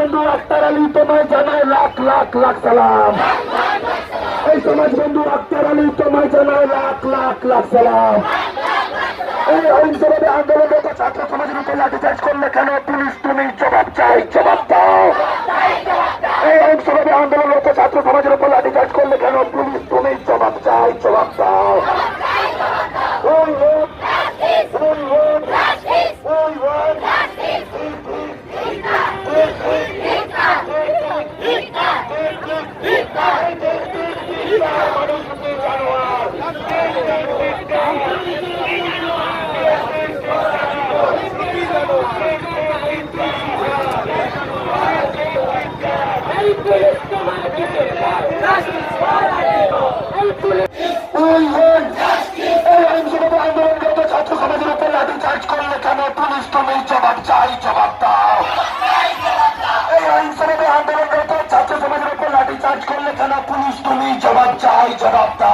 বন্ধু, আক্তার আলী, তোমায় জানায় লাখ লাখ লাখ সালাম। এই সমাজ বন্ধু, আক্তার আলী, তোমায় জানায় লাখ লাখ লাখ সালাম। এই অহিংসভাবে আন্দোলনের ছাত্র সমাজের উপর লাঠিচার্জ করলে কেন পুলিশ তুমি জবাব চাই? জবাব দাও। ছাত্র সমাজের উপর লাঠি চার্জ করলে কেন পুলিশ তুমি জবাব চায় Shut up.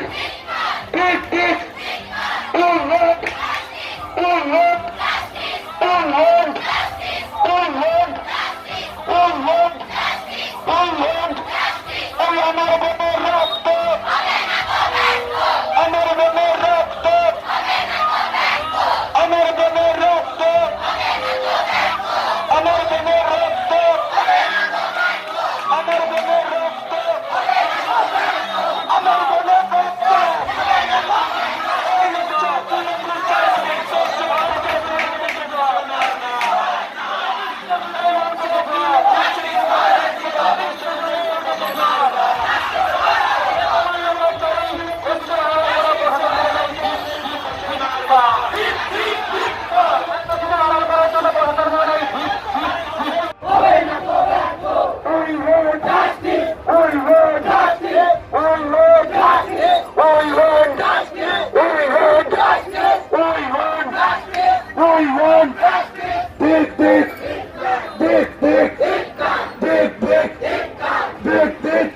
Amen. দেখ দেখ দেখ দেখ দেখ দেখ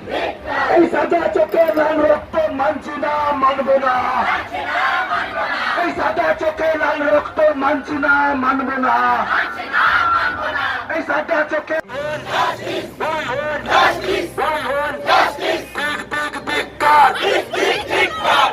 এই সাদা চোখে লাল রক্ত মানছি না মানবো না এই সাদা চোখে লাল রক্ত মানছি না মানবো না এই সাদা চোখে বল, বল, দেখ, দেখ, ধিক্কার। মানুষরূপী